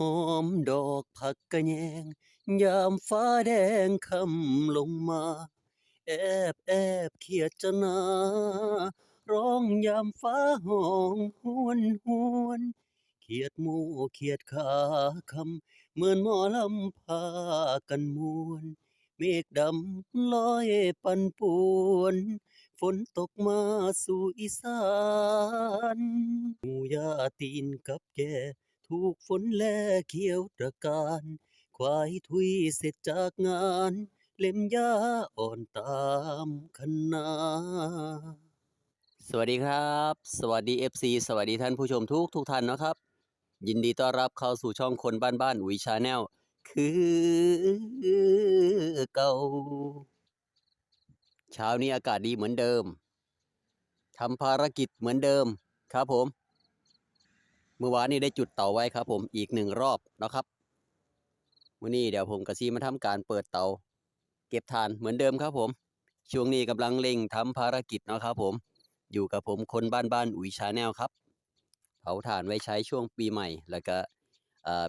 อมดอกผักกระแยง ยามฟ้าแดงคำลงมา แอบแอบเขียดจะนา ร้องยามฟ้าห้องหวนหวนเขียดหมู่เขียดขาคำเหมือนหมอลำพากันมวนเมฆดำลอยปันป่วน ฝนตกมาสู่อีสานหมูยาตีนกับแก ถูกฝนแลเขียวตระการ ควายทุยเสร็จจากงาน เล่มหญ้าอ่อนตามคันนาสวัสดีครับ สวัสดี FC สวัสดีท่านผู้ชมทุกทุกท่านนะครับ ยินดีต้อนรับเข้าสู่ช่องคนบ้านบ้านอุ๋ยชาแนลคือเก่าเช้านี้อากาศดีเหมือนเดิมทำภารกิจเหมือนเดิมครับผม เมื่อวานนี้ได้จุดเตาไว้ครับ ผมอีกหนึ่งรอบนะครับวันนี้เดี๋ยวผมกับซีมาทำการเปิดเตา เก็บทานเหมือนเดิมครับผม ช่วงนี้กำลังเร่งทำภารกิจนะครับผมอยู่กับผมคนบ้านบ้านอุ๋ยชาแนลครับเผาถ่านไว้ใช้ช่วงปีใหม่ แล้วก็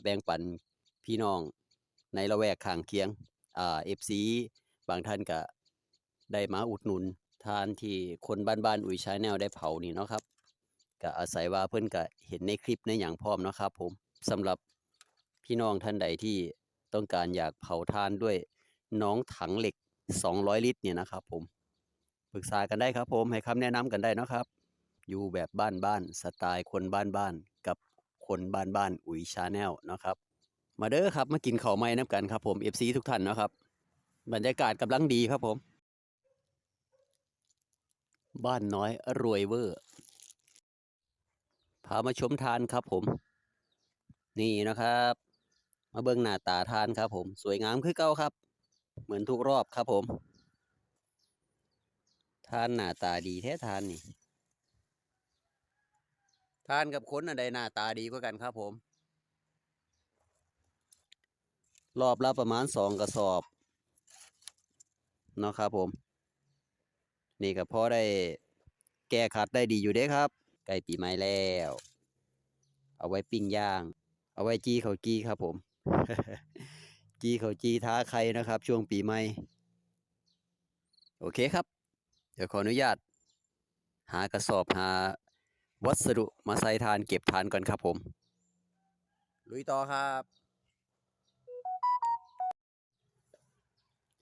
แบ่งปันพี่น้องในละแวกข้างเคียงเอฟซีบางท่านก็ได้มาอุดหนุนทานที่คนบ้านบ้านอุ๋ยชาแนลได้เผานี่เนาะครับ ก็อาศัยว่าเพิ่อนก็เห็นในคลิปในอย่างพร้อมนะครับผมสำหรับพี่น้องท่านใดที่ต้องการอยากเผาทานด้วยน้องถังเหล็ก 200 ลิตรเนี่ยนะครับผมปรึกษากันได้ครับผมให้คำแนะนำกันได้นะครับ อยู่แบบบ้านบ้านๆสไตล์คนบ้านบ้านๆกับคนบ้านบ้านๆอุ๋ยชาแนลนะครับ มาเด้อครับมากินข้าวไม้น้ำกันครับผม FC ทุกท่านนะครับบรรยากาศกำลังดีครับผม บ้านน้อยรวยเวอร์ พามาชมทานครับผม นี่นะครับ มาเบิ่งหน้าตาทานครับผม สวยงามคือเก่าครับ เหมือนทุกรอบครับผม ทานหน้าตาดีแท้ทานนี่ทานกับคนอะไรหน้าตาดีกว่ากันครับผม รอบละประมาณสองกระสอบเนาะครับผม นี่ก็พอได้แก้ขัดได้ดีอยู่เด้ครับ ใกล้ปีใหม่แล้ว เอาไว้ปิ้งย่าง เอาไว้จี้เขาจี้ครับผม จี้เขาจี้ท้าใครนะครับ ช่วงปีใหม่ โอเคครับ เดี๋ยวขออนุญาต หากระสอบหาวัสดุมาใส่ทานเก็บทานก่อนครับผม ลุยต่อครับ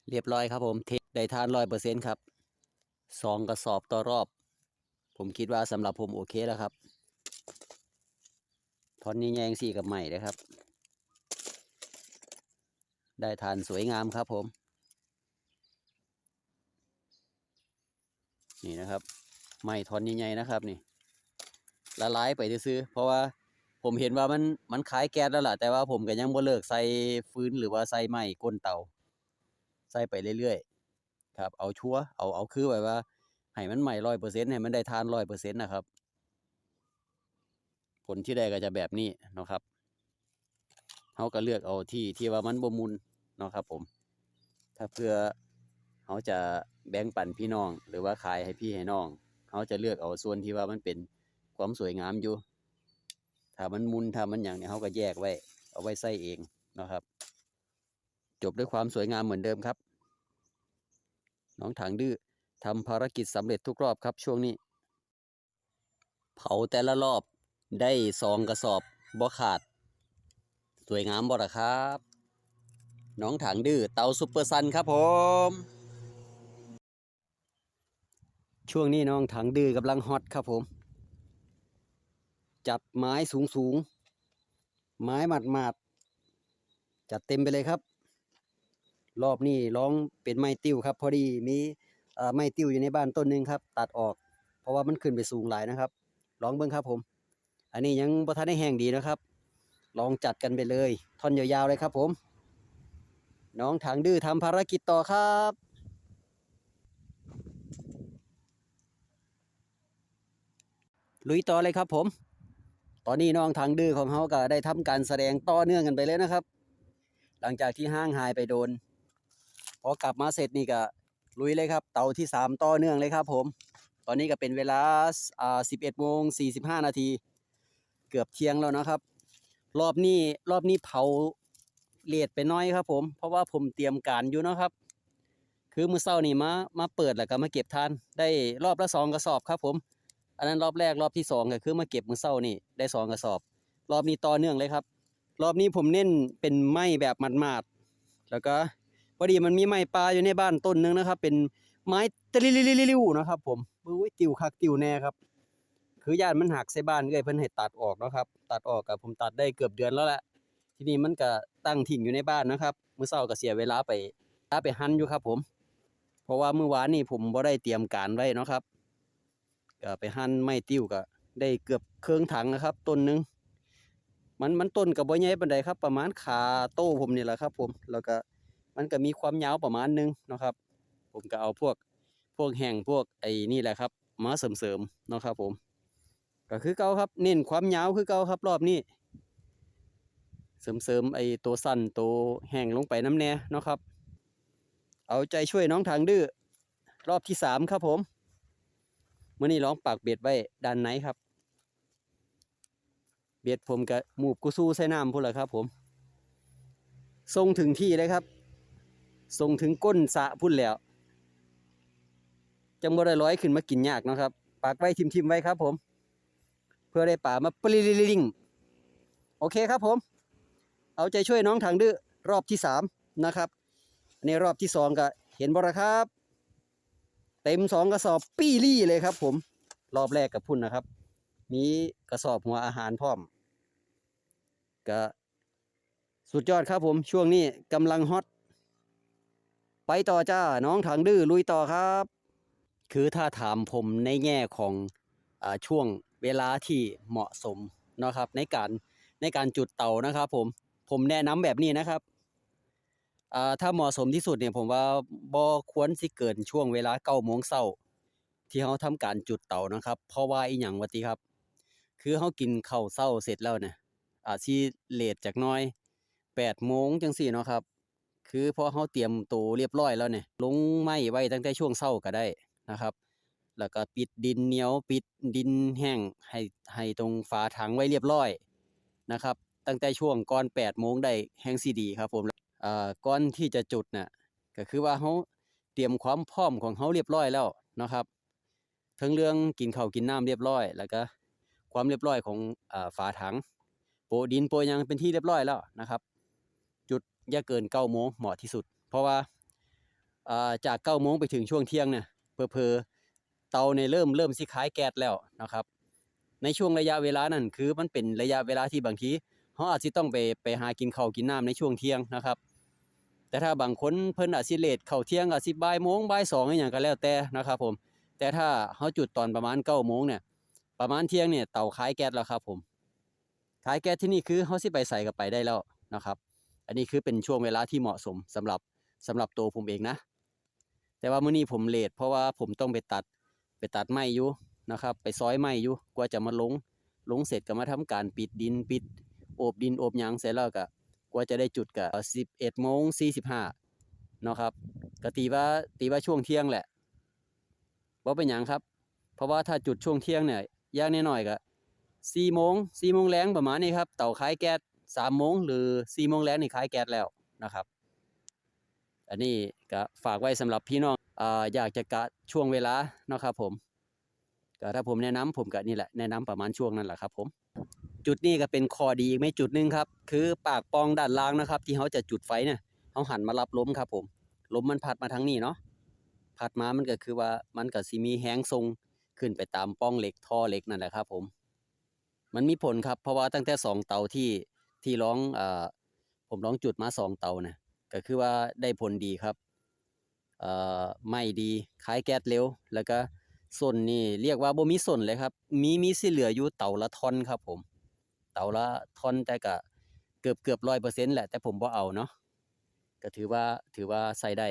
เรียบร้อยครับผม เทได้ทานร้อยเปอร์เซ็นต์ครับสองกระสอบต่อรอบ ผมคิดว่าสำหรับผมโอเคแล้วครับทอนนี้แยงสี่กับใหม่นะครับ ได้ทานสวยงามครับผม นี่นะครับไม้ทอนใหญ่ๆนะครับ นี่ละลายไปซื้อ เพราะว่าผมเห็นว่ามันมันขายแก๊สแล้วล่ะ แต่ว่าผมก็ยังบ่เลิกใส่ฟืนหรือว่าใส่ไม้ก้นเตา ใส่ไปเรื่อยๆ ครับ เอาชัวร์เอาเอาคือแบบว่า ให้มันใหม่ร้อยเปอร์เซ็นต์ให้มันได้ทานร้อยเปอร์เซ็นต์นะครับ ผลที่ได้ก็จะแบบนี้นะครับเขาก็เลือกเอาที่ที่ว่ามันบ่มุนนะครับ ผม ถ้าเพื่อเขาจะแบ่งปันพี่น้อง หรือว่าขายให้พี่ให้น้องเขาจะเลือกเอาส่วนที่ว่ามันเป็นความสวยงามอยู่ ถ้ามันมุนถ้ามันอย่างเนี้ยเขาก็แยกไว้ เอาไว้ใส่เองนะครับ จบด้วยความสวยงามเหมือนเดิมครับ น้องถังดื้อ ทำภารกิจสำเร็จทุกรอบครับช่วงนี้ เผาแต่ละรอบได้สองกระสอบบ่ขาด สวยงามบ่ล่ะครับ น้องถังดื้อเตาซุปเปอร์ซันครับผม ช่วงนี้น้องถังดื้อกำลังฮอตครับผม จัดไม้สูงสูงไม้หมัดหมาดจัดเต็มไปเลยครับ รอบนี้ร้องเป็นไม้ติ้วครับ พอดีมี ไม้ติ้วอยู่ในบ้านต้นหนึ่งครับ ตัดออก เพราะว่ามันขึ้นไปสูงหลายนะครับ ลองเบิ่งครับผม อันนี้ยังบ่ทันได้แห้งดีนะครับ ลองจัดกันไปเลย ท่อนยาวๆเลยครับผม น้องถังดื้อทำภารกิจต่อครับลุยต่อเลยครับผม ตอนนี้น้องถังดื้อของเขาก็ได้ทำการแสดงต่อเนื่องกันไปเลยนะครับ หลังจากที่ห้างหายไปโดน พอกลับมาเสร็จนี่ก็ ลุยเลยครับ เตาที่สามต่อเนื่องเลยครับผม ตอนนี้ก็เป็นเวลาอ่า11โมง45นาที เกือบเที่ยงแล้วนะครับ รอบนี้รอบนี้เผาเลทไปน้อยครับ ผม เพราะว่าผมเตรียมการอยู่นะครับ คือมือเช้านี่มามาเปิดแล้วก็มาเก็บทานได้รอบละสองกระสอบครับ ผม อันนั้นรอบแรกรอบที่สองก็คือมาเก็บมือเช้านี่ได้สองกระสอบ รอบนี้ต่อเนื่องเลยครับ รอบนี้ผมเน้นเป็นไม้แบบหมาดๆแล้วก็ พอดีมันมีไม้ปลาอยู่ในบ้านต้นหนึงนะครับ เป็นไม้ตะลิลิลิลิลิวนะครับ ผมอุ้ยติวคักติวแน่ครับ คือย่านมันหักใส่บ้านเอ้ยเพิ่นให้ตัดออกนะครับ ตัดออกกับผมตัดได้เกือบเดือนแล้วแหละทีนี้มันก็ตั้งทิ้งอยู่ในบ้านนะครับมื้อเช้าก็เสียเวลาไปลาไปหั่นอยู่ครับ ผม เพราะว่ามื้อวานนี่ผมบ่ได้เตรียมการไว้นะครับก็ไปหั่นไม้ติ้วก็ได้เกือบเครึ่องถังนะครับต้นหนึงมันมันต้นก็บ่ใหญ่ปานใดครับ ประมาณขาโต้ผมนี่แหละครับ ผมแล้วก็ มันก็มีความยาวประมาณนึงนะครับ ผมก็เอาพวกพวกแห้งพวกไอ้นี่แหละครับมาเสริมๆนะครับผม ก็คือเก่าครับ เน้นความยาวคือเก่าครับรอบนี้เสริมๆไอ้ตัวสั้นตัวแห้งลงไปน้ำแน่นะครับ เอาใจช่วยน้องทางดื้อรอบที่สามครับผมเมื่อนี้ร้องปากเบ็ดไว้ด้านไหนครับ เบ็ดผมกับหมูบกุสู้ใส่น้ำพุ่นละครับผมส่งถึงที่เลยครับ ส่งถึงก้นสะพุ่นแล้ว จังบ่ได้ร้อยขึ้นมากินยากนะครับ ปากไว้ทิมๆไว้ครับผม เพื่อได้ป่ามาปลิลิงโอเคครับผม เอาใจช่วยน้องทางดื้อรอบที่สามนะครับอันรอบที่สองก็เห็นบ่ละครับ เต็มสองกระสอบปี้รี่เลยครับ ผม รอบแรกกับพุ่นนะครับ มีกระสอบหัวอาหารพร้อมก็สุดยอดครับผมช่วงนี้กำลังฮอต ไปต่อจ้าน้องทางดื้อลุยต่อครับ คือถ้าถามผมในแง่ของอช่วงเวลาที่เหมาะสมนะครับ ในการในการจุดเตานะครับผมผมแนะนำแบบนี้นะครับถ้าเหมาะสมที่สุดเนี่ยผมว่าบ่ควรสิเกินช่วงเวลาเก้าโมงเช้าที่เราทำการจุดเตานะครับ เพราะว่าอีหยังว่าติครับ คือเรากินข้าวเช้าเสร็จแล้วเนี่ยอาจสิเลตจักน่อยแปดโมงจังซี่เนาะครับ คือพอเราเตรียมตัวเรียบร้อยแล้วเนี่ยลงไม้ไว้ตั้งแต่ช่วงเช้าก็ได้นะครับ แล้วก็ปิดดินเหนียวปิดดินแห้งให้ให้ตรงฝาถังไว้เรียบร้อยนะครับ ตั้งแต่ช่วงก่อน8โมงได้แห่งสิดีครับผมอ่าก่อนที่จะจุดน่ะก็คือว่าเราเตรียมความพร้อมของเราเรียบร้อยแล้วนะครับทั้งเรื่องกินข้าวกินน้ำเรียบร้อย แล้วก็ความเรียบร้อยของอ่าฝาถัง โปดินโปยังเป็นที่เรียบร้อยแล้วนะครับ อย่าเกิน9โมงเหมาะที่สุด เพราะว่าอ่าจาก9โมงไปถึงช่วงเที่ยงเนี่ยเพอๆเตาในเริ่มเริ่มสิขายแก๊สแล้วนะครับ ในช่วงระยะเวลานั้นคือมันเป็นระยะเวลาที่บางทีเขาอาจสิต้องไปไปหากินข้าวกินน้ำในช่วงเที่ยงนะครับ แต่ถ้าบางคนเพิ่นอาจสิเลทเข้าเที่ยงอาจสิบ่ายโมงบ่ายสองอย่างก็แล้วแต่นะครับผมแต่ถ้าเขาจุดตอนประมาณ9โมงเนี่ยประมาณเที่ยงเนี่ยเตาขายแก๊สแล้วครับผมขายแก๊สที่นี่คือเขาสิไปใส่กับไปได้แล้วนะครับ อันนี้คือเป็นช่วงเวลาที่เหมาะสมสำหรับสำหรับตัวผมเองนะ แต่ว่ามื้อนี้ผมเลทเพราะว่าผมต้องไปตัดไปตัดไม้อยู่นะครับ ไปซอยไม้อยู่กว่าจะมาลงลงเสร็จก็มาทำการปิดดินปิดโอบดินโอบยางเสร็จแล้วก็กว่าจะได้จุดก็11โมง45เนานะครับก็ตีว่าตีว่าช่วงเที่ยงแหละบ่เป็นหยังครับ เพราะว่าถ้าจุดช่วงเที่ยงเนี่ยย่างน้อยก็4โมง4โมงแรงประมาณนี้ครับ เต่าขายแก๊ส 3โมงหรือ4โมงแรงนี่ขายแก๊สแล้วนะครับ อันนี้ก็ฝากไว้สำหรับพี่น้องอ่าอยากจะกะช่วงเวลาเนาะครับผมก็ถ้าผมแนะนำผมก็นี่แหละแนะนำประมาณช่วงนั้นแหละครับผม จุดนี้ก็เป็นข้อดีอีกไม่จุดนึงครับ คือปากปองด้านล่างนะครับ ที่เขาจะจุดไฟเนี่ยเขาหันมารับลมครับผมลมมันพัดมาทางนี้เนาะพัดมามันก็คือว่ามันก็สิมีแห้งทรงขึ้นไปตามป้องเหล็กท่อเหล็กนั่นแหละครับผม มันมีผลครับเพราะว่าตั้งแต่สองเตาที่ ที่ร้องอ่าผมร้องจุดมาสองเตานะก็คือว่าได้ผลดีครับอ่ไม่ดีขายแก๊สเร็ว แล้วก็ส่วนนี่เรียกว่าบ่มีส่วนเลยครับ มีมีสิเหลืออยู่เตาละท่อนครับ ผม เตาละท่อนแต่ก็เกือบเกือบร้อยเปอร์เซ็นต์แหละ แต่ผมบ่เอาเนาะก็ถือว่าถือว่าใส่ได้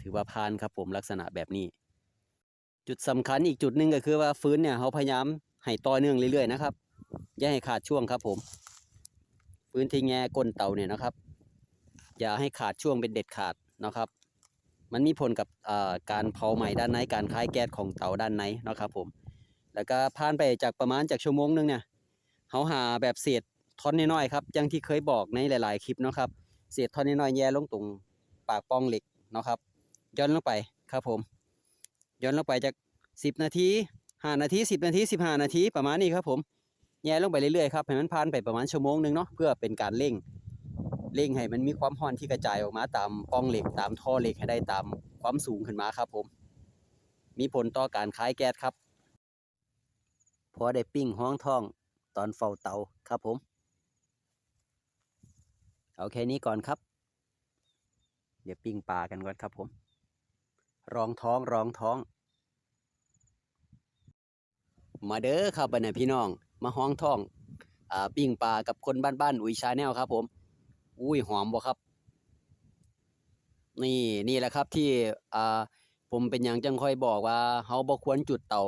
ถือว่าผ่านครับ ผมลักษณะแบบนี้ จุดสำคัญอีกจุดหนึ่งก็คือว่าฟื้นเนี่ยเขาพยายามให้ต่อเนื่องเรื่อยๆนะครับอย่าให้ขาดช่วงครับผม ฟื้นที่แง่ก้นเตาเนี่ยนะครับ อย่าให้ขาดช่วงเป็นเด็ดขาดนะครับ มันมีผลกับการเผาไหม้ด้านในการคายแก๊สของเตาด้านในนะครับ ผม แล้วก็ผ่านไปจากประมาณจากชั่วโมงหนึงเนี่ยเขาหาแบบเศษท่อนน้อยๆครับอย่างที่เคยบอกในหลายๆคลิปนะครับ เศษท่อนน้อยๆแย่ลงตรงปากปล่องเหล็กนะครับย้อนลงไปครับผมย้อนลงไปจากสิบนาทีห้านาทีสิบนาทีสิบห้านาทีประมาณนี้ครับผม แย่ลงไปเรื่อยๆครับให้มันผ่านไปประมาณชั่วโมงหนึงเนาะเพื่อเป็นการเร่งเร่งให้มันมีความร้อนที่กระจายออกมาตามปล่องเหล็กตามท่อเหล็กให้ได้ตามความสูงขึ้นมาครับผม มีผลต่อการคายแก๊สครับพอได้ปิ้งห้องท้องตอนเฝ้าเตาครับผม เอาแค่นี้ก่อนครับเดี๋ยวปิ้งปลากันก่อนครับผม รองท้องรองท้อง มาเด้อครับบัดนี้พี่น้อง มาห้องท้องอ่าปิ้งปลากับคนบ้านๆอุยชาแนลครับ ผม อุ้ยหอมบ่ครับ นี่นี่แหละครับที่อ่าผมเป็นอย่างจังค่อยบอกว่าเฮาบ่ควรจุดเตา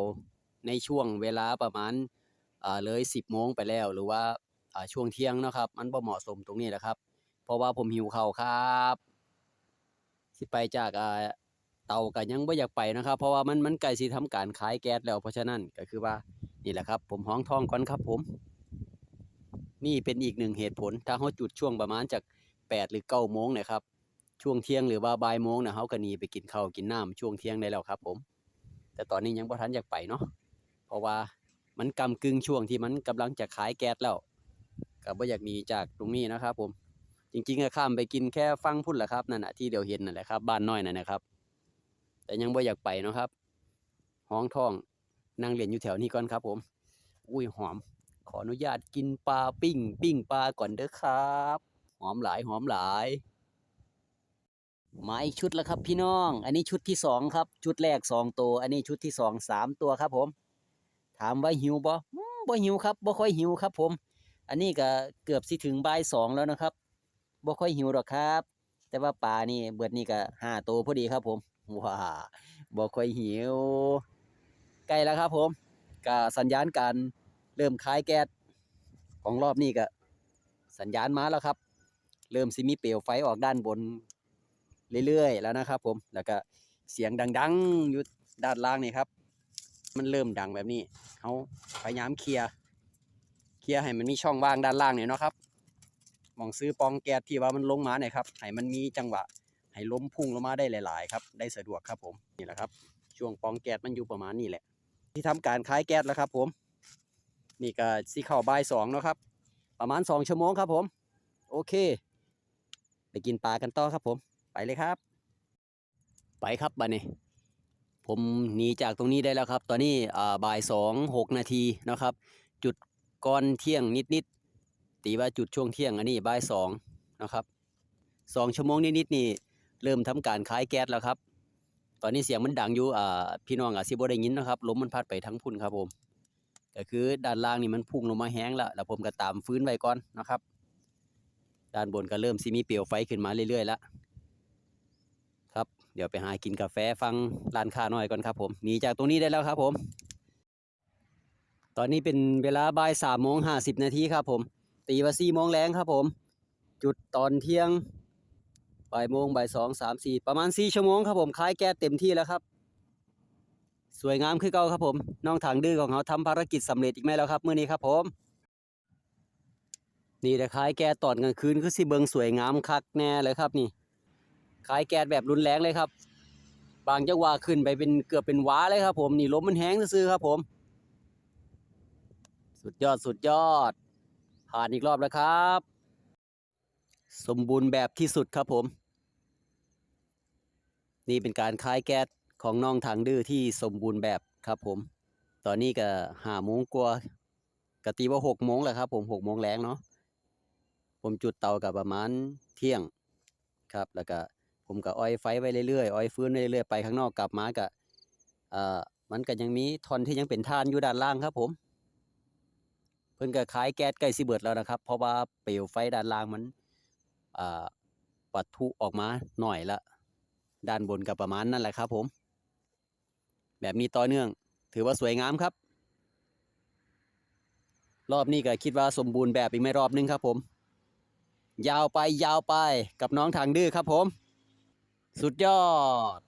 ในช่วงเวลาประมาณอ่าเลย10โมงไปแล้ว หรือว่าอ่าช่วงเที่ยงนะครับ มันบ่เหมาะสมตรงนี้แหละครับ เพราะว่าผมหิวข้าวครับสิไปจากอ่าเตาก็ยังบ่อยากไปนะครับ เพราะว่ามันมันใกล้สิทำการขายแก๊สแล้วเพราะฉะนั้นก็คือว่า นี่แหละครับผมห้องท้องก่อนครับผม นี่เป็นอีกหนึ่งเหตุผล ถ้าเฮาจุดช่วงประมาณจาก8หรือ9โมงเนะครับ ช่วงเที่ยงหรือว่าบ่ายโมงนะเฮาก็หนีไปกินข้าวกินน้ำช่วงเที่ยงได้แล้วครับผม แต่ตอนนี้ยังบ่ทันอยากไปเนาะเพราะว่ามันกำกึ่งช่วงที่มันกำลังจะขายแก๊สแล้วก็บ่อยากหนีจากตรงนี้นะครับ ผม จริงๆก็ข้ามไปกินแค่ฟังพุ่นแหละครับนั่นน่ะที่เดียวเห็นนั่นแหละครับบ้านน้อยนั่นนะครับ แต่ยังบ่อยากไปเนาะครับห้องท้อง นั่งเรียนอยู่แถวนี้ก่อนครับ ผม อุ้ยหอม ขออนุญาตกินปลาปิ้ง ปิ้งปลาก่อนเด้อครับ หอมหลายหอมหลายมาอีกชุดแล้วครับ พี่น้อง อันนี้ชุดที่สองครับ ชุดแรกสองตัว อันนี้ชุดที่สองสามตัวครับ ผม ถามว่าหิวบ่อืมบ่หิวครับบ่ค่อยหิวครับ ผม อันนี้ก็เกือบสิถึงบ่ายสองแล้วนะครับบ่ค่อยหิวหรอกครับ แต่ว่าปลานี่เบิดนี่ก็ห้าตัวพอดีครับ ผมว้าบ่ค่อยหิว ใกลแล้วครับผมก็สัญญาณการเริ่มคายแก๊สของรอบนี้ก็สัญญาณมาแล้วครับ เริ่มสิมีเปลวไฟออกด้านบนเรื่อยๆแล้วนะครับผมแล้วก็เสียงดังๆอยู่ด้านล่างนี่ครับ มันเริ่มดังแบบนี้เขาพยายามเคลียร์เคลียร์ให้มันมีช่องว่างด้านล่างเนี่ยเนาะครับมองซื้อปองแก๊สที่ว่ามันลงมาเนี่ยครับให้มันมีจังหวะให้ล้มพุ่งลงมาได้หลาย ๆ ครับ ได้สะดวกครับผมนี่แหละครับ ช่วงปองแก๊สมันอยู่ประมาณนี้แหละ ที่ทำการคลายแก๊สแล้วครับผมนี่ก็สิเข้าบ่ายสองเนาะครับ ประมาณสองชั่วโมงครับผม โอเค ไปกินปลากันต่อครับผม ไปเลยครับ ไปครับบัดนี้ ผมหนีจากตรงนี้ได้แล้วครับ ตอนนี้อ่าบ่ายสองหกนาทีนะครับ จุดก่อนเที่ยงนิดๆตีว่าจุดช่วงเที่ยงอันนี้บ่ายสองนะครับสองชั่วโมงนิดๆนี่เริ่มทำการคลายแก๊สแล้วครับ ตอนนี้เสียงมันดังอยู่อ่าพี่น้องอาจสิบ่ได้ยินนะครับลมมันพัดไปทั้งพุ่นครับผม ก็คือด้านล่างนี่มันพุ่งลงมาแห้งแล้วแล้วผมก็ตามฟื้นไว้ก่อนนะครับ ด้านบนก็เริ่มสิมีเปลวไฟขึ้นมาเรื่อยๆแล้วครับ เดี๋ยวไปหากินกาแฟฟังร้านค้าหน้อยก่อนครับผมหนีจากตรงนี้ได้แล้วครับผม ตอนนี้เป็นเวลาบ่ายสามโมงห้าสิบนาทีครับผม ตีว่าสี่โมงแรงครับผม จุดตอนเที่ยง บ่ายโมงบ่ายสองสามสี่ประมาณสี่ชั่วโมงครับผมคลายแก๊สเต็มที่แล้วครับ สวยงามคือเก่าครับผมน้องถังดื้อของเขาทำภารกิจสำเร็จอีกไหมแล้วครับเมื้อนี้ครับผม นี่แต่คลายแก๊สตอนกลางคืนคือสิเบิงสวยงามคักแน่เลยครับนี่คลายแก๊สแบบรุนแรงเลยครับ บางจังหวะขึ้นไปเป็นเกือบเป็นว้าเลยครับ ผมนี่ลมมันแห้งซื่อครับผม สุดยอดสุดยอด ผ่านอีกรอบแล้วครับสมบูรณ์แบบที่สุดครับผม นี่เป็นการคลายแก๊สของน้องถังดื้อที่สมบูรณ์แบบครับผม ตอนนี้ก็ห้าโมงกว่ากะตีว่าหกโมงแล้วครับผมหกโมงแรงเนาะผมจุดเตากับประมาณเที่ยงครับ แล้วก็ผมก็อ้อยไฟไว้เรื่อยๆอ้อยฟื้นไว้เรื่อยๆไปข้างนอกกลับมาก็เอ่อมันก็ยังมีทอนที่ยังเป็นท่านอยู่ด้านล่างครับผม เพิ่นก็ขายแก๊สใกล้สิเบิดแล้วนะครับ เพราะว่าเปลวไฟด้านล่างมันอ่าปะทุออกมาหน่อยละ ด้านบนกับประมาณนั่นแหละครับผม แบบนี้ต่อเนื่อง ถือว่าสวยงามครับ รอบนี้ก็คิดว่าสมบูรณ์แบบอีกไม่รอบนึงครับผม ยาวไปยาวไปกับน้องทางดื้อครับผม สุดยอด